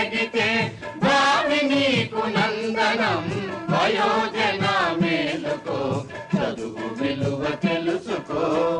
తొలగితే భావి నీకు నందనం. వయోజన మేలుకో చదువు విలువ తెలుసుకో.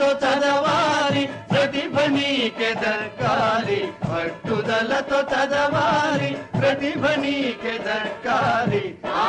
పట్టుదలతో చదవాలి ప్రతిభ నీకే దక్కాలి పట్టుదలతో చదవాలి ప్రతిభ నీకే దక్కాలి ఆ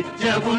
నిత్యము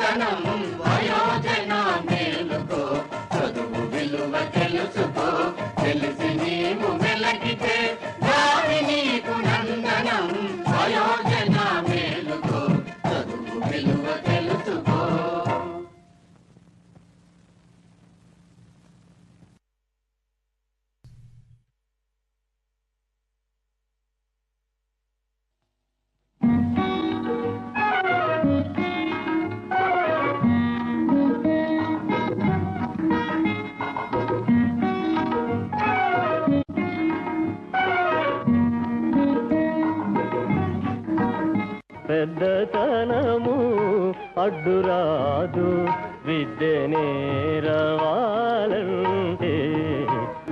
சந்தனம் పెద్దతనము అడ్డురాదు విద్య నేరవాలంటే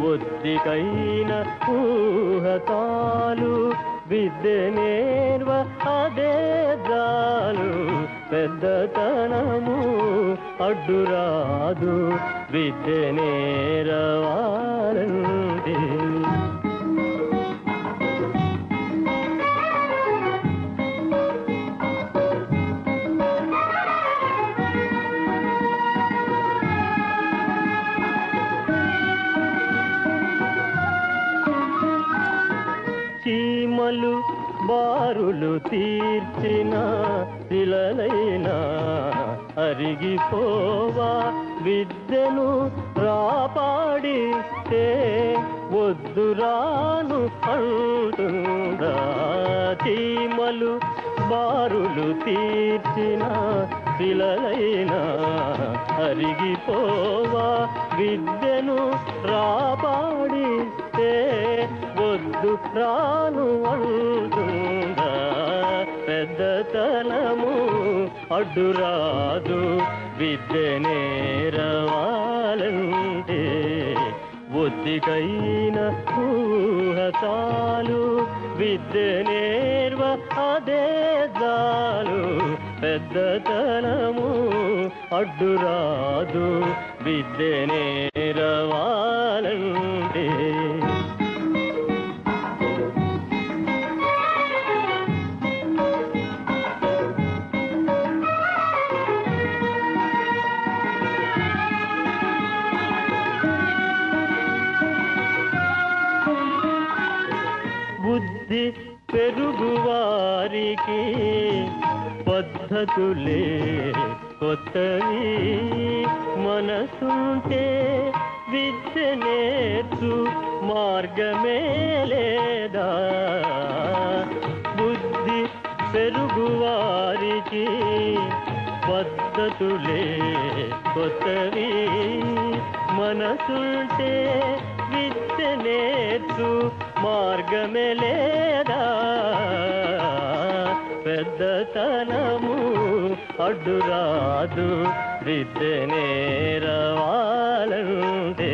ఒద్దికైన ఊహతాలు. విద్య నేర్వ అదే జాలు. పెద్దతనము అడ్డురాదు విద్య నేరవాలంటే బారులు తీర్చిన శిలలైనా అరిగిపోవా విద్యను రాపాడితే వద్దురాను అంటుందా? చీమలు బారులు తీర్చిన శిలలైనా అరిగిపోవా విద్యను రాపాడితే వద్దు రాను అంటుందా పెద్దతనము అడ్డురాదు. విద్య నేరవాలంటే ఒద్దికైన ఊహతాలు. విద్య నేర్వ అదే జాలు. పెద్దతనము అడ్డురాదు. విద్య నేరవాలంటే పద్ధతులే కొత్తవి మనసుంటే విద్య నేర్చు మార్గమే లేదా? బుద్ధి పెరుగువారికి పద్ధతులే కొత్తవి మనసుంటే విద్య నేర్చు మార్గమే లేదా? పెద్దతనము అడ్డురాదు. విద్య నేరవాలంటే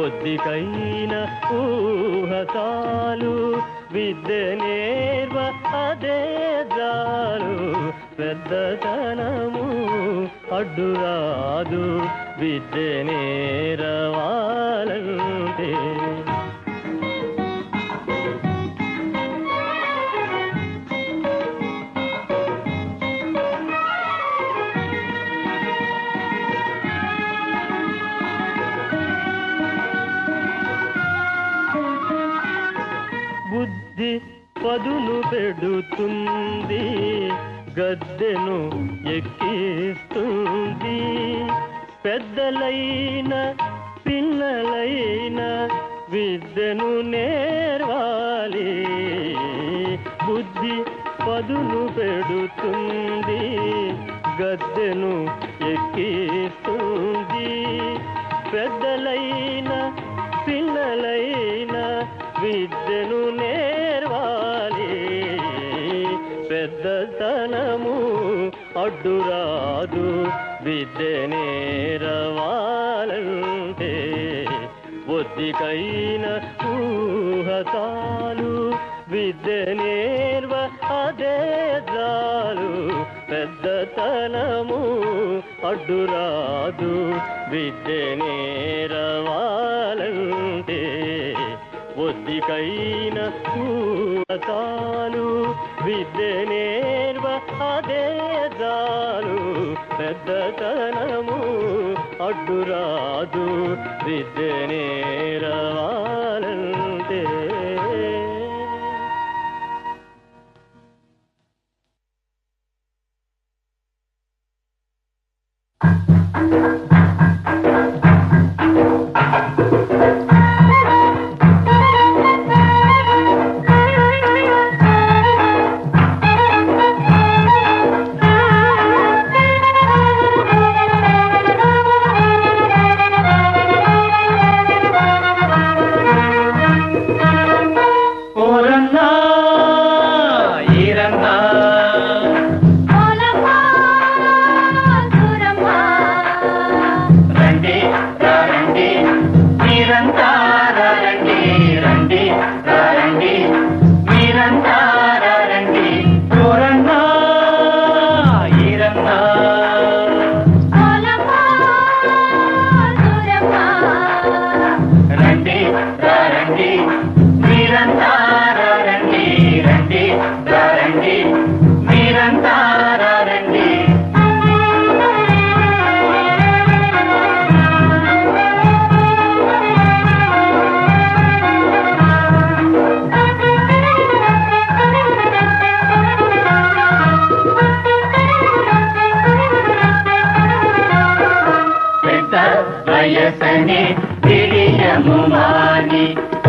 ఒద్దికైన ఊహకాలు విద్య నేర్వ అదే జాలు. పెద్దతనము అడ్డురాదు. విద్య నేరవాలంటే పెడుతుంది గద్దెను ఎక్కిస్తుంది. పెద్దలైన పిల్లలైన విద్యను నేర్వాలి. బుద్ధి పదును పెడుతుంది గద్దెను అడ్డురాదు విద్య నేరవాలంటే ఒద్దికైన ఊహతాలు విద్య నేర్వ అదే జాలు. పెద్దతనము అడ్డు రాదు. విద్య నేరవాలంటే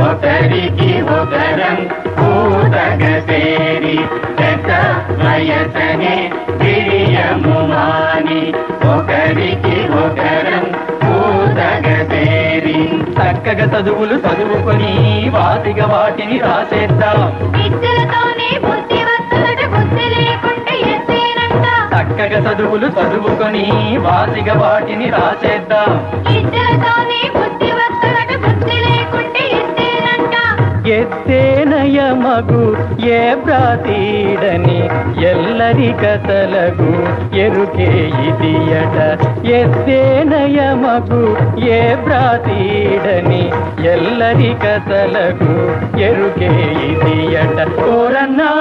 ఒకరికి ఒకరం పూతగ సేరి పెద్ద వయసనే విరియము మాని ఒకరికి ఒకరం పూతగ సేరి. చక్కగా చదువులు చదువుకొని వాసిగా వాటిని రాసేద్దాం. చక్కగా చదువులు చదువుకొని వాసిగా వాటిని రాసేద్దాం. ఎత్తేనయ మగు ఏ బ్రాతీడని ఎల్లరి కథలకు ఎరుకే ఇదియట. ఎత్తేనయ మగు ఏ బ్రాతీడని ఎల్లరి కథలకు ఎరుకే ఇదియట. కోరన్నా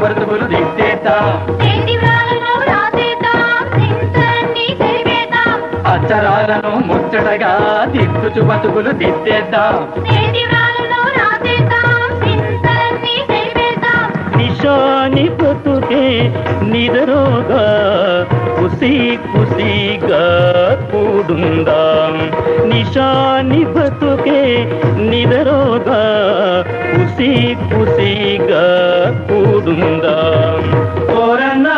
చెరిపేద్దాం అక్షరాలను ముచ్చటగా దిద్దుచు బతుకులు దిద్దేద్దాం. నిశాని బ్రతుకే నిదరోగా కుసి కుసిగా కూడుందాం. నిశాని బ్రతుకే నిదరోగా కుసి కుసిగా కూడుందాం. కోరన్నా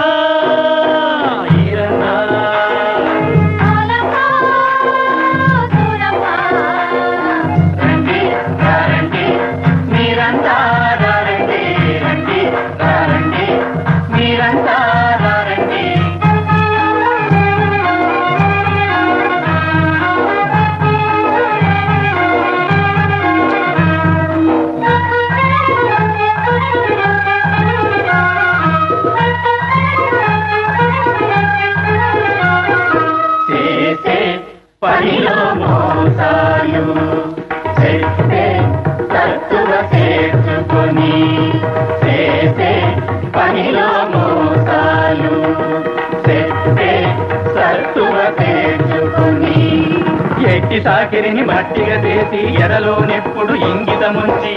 సాకిరిని మట్టిగా చేసి ఎరలోనెప్పుడు ఇంగితముంచి.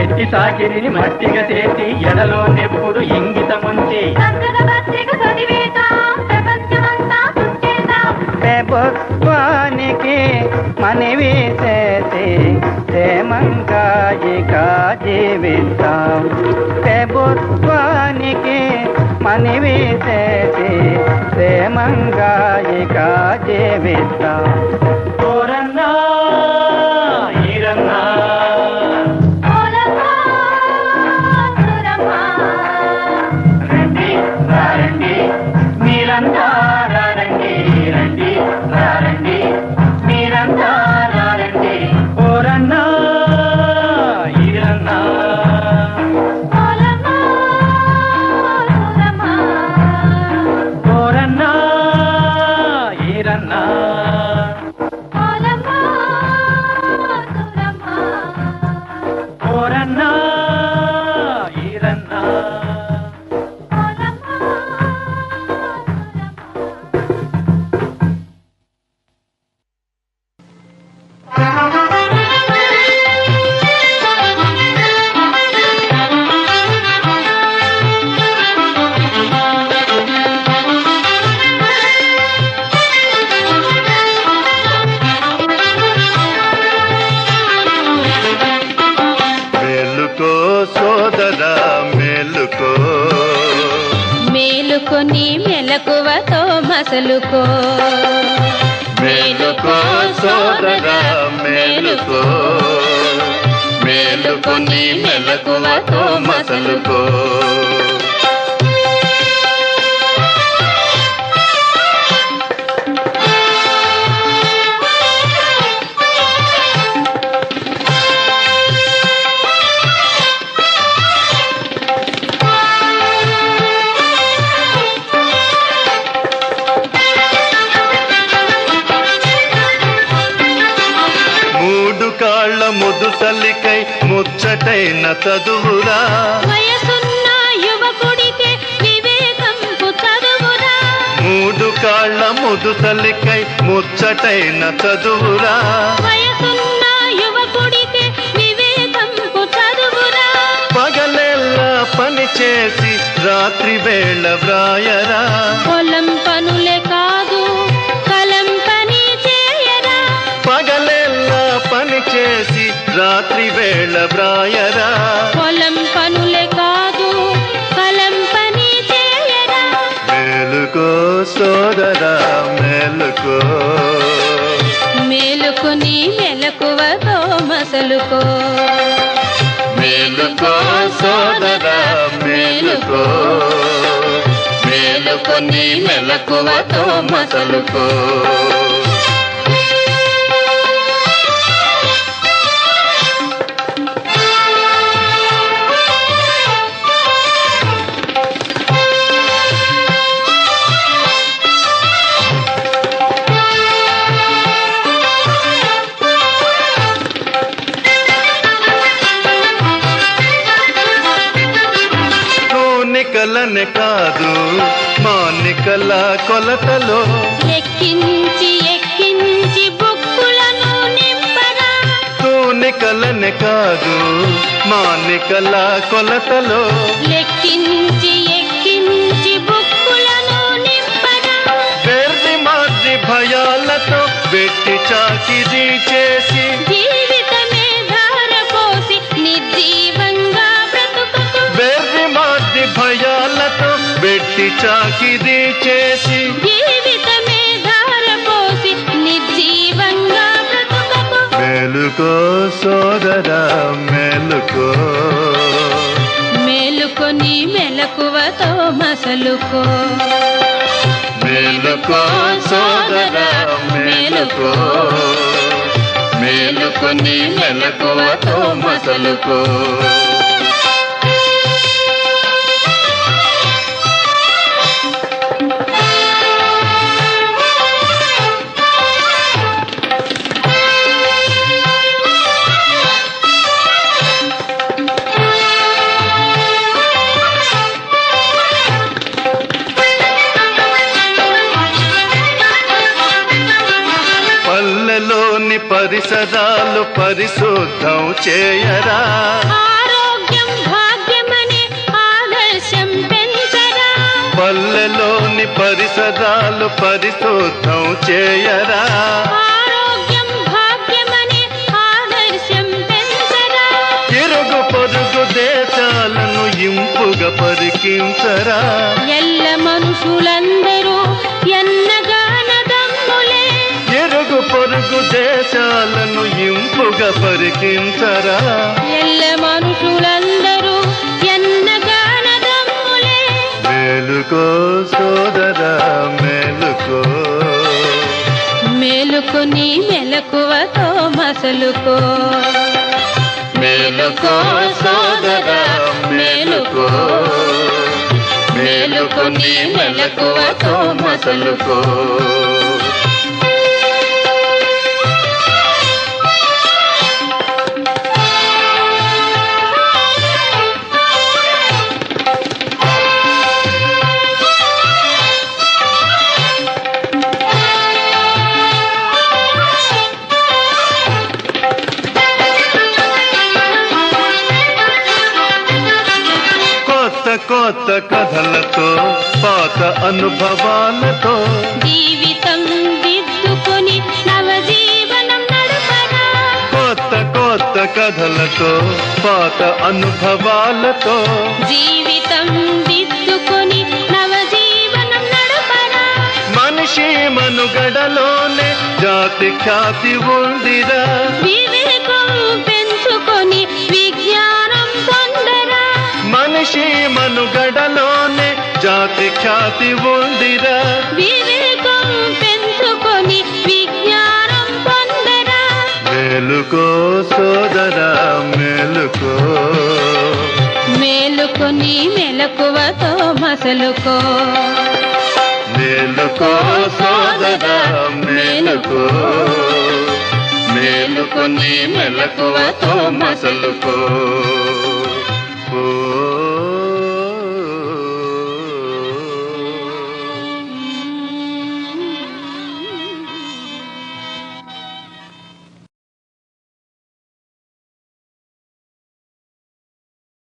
ఎట్టి సాకిరిని మట్టిగా చేసి ఎడలోనెప్పుడు ఇంగితముంచి. ప్రభుత్వానికి మనవి చేసి క్షేమంగా జీవిస్తాం ప్రభుత్వానికి మనవి చేసి క్షేమంగా జీవిస్తాం మసలుకో మేలుకో సోదరా మేలుకో. మేలు మేలుకొని మెలకువతో మసలుకో. ముచ్చటైన చదువురా. వయసున్న యువకుడికే వివేకంపు చదువురా మూడు కాళ్ళ ముదుసలికై ముచ్చటైన చదువురా. వయసున్న యువకుడికే వివేకంపు చదువురా పగలెల్లా పని చేసి రాత్రి వేళ వ్రాయరా. పొలం పనులే వేళ వ్రాయరా పొలం పనులే కాదు కలం పని చేయరా. మేలుకో సోదరా మేలుకో. మేలుకొని మెలకువతో మసలుకో. మేలుకో సోదరా మేలుకో. మేలుకొని మెలకువతో మసలుకో. తూనికలనే కాదు మానికల కొలతలో. ఎక్కించి ఎక్కించి బుక్కులను నింపరా. తూనికలనే కాదు మానికల కొలతలో. లెక్కించి వెట్టి చాకిరీ చేసి జీవితమే ధారపోసి నిర్జీవంగా మేలుకో సోదరా మేలుకో. మేలుకొని మెలకువతో మసలుకో మేలుకో సోదరా మేలుకో. మేలుకొని మెలకువతో మసలుకో పరిసరాలు పరిశుద్ధం చేయరా. ఆరోగ్యం భాగ్యమని ఆదర్శం పెంచరా. పల్లెలోని పరిసరాలు పరిశుద్ధం చేయరా. ఆరోగ్యం భాగ్యమని ఆదర్శం పెంచరా. ఇరుగు పొరుగు దేశాలను ఇంపుగా పరికించరా. ఎల్ల మనుషులందరూ దేశాలను ఇంపుగా పరికించరా? ఎల్ల మనుషులందరూ ఎన్నగానదమ్ములే మేలుకో సోదరా మేలుకో. మేలుకొని మెలకువతో మసలుకో మేలుకో సోదరా మేలుకో. మేలుకొని మెలకువతో మసలుకో కొత్త కథలతో పాత అనుభవాలతో. జీవితం దిద్దుకొని నవజీవనం నడుపరా కొత్త కొత్త కథలతో పాత అనుభవాలతో. జీవితం దిద్దుకొని నవజీవనం నడుపరా మనిషి మనుగడలోనే జాతి ఖ్యాతి ఉందిరా. మనుగడలోనే జాతి ఖ్యాతి ఉందిరా. వివేకం పెంచుకొని విజ్ఞానం పొందరా. మేలుకో సోదరా మేలుకో. మేలుకొని మెలకువతో మసలుకో మేలుకో సోదరా మేలుకో. మేలుకొని మెలకువతో మసలుకో ఓ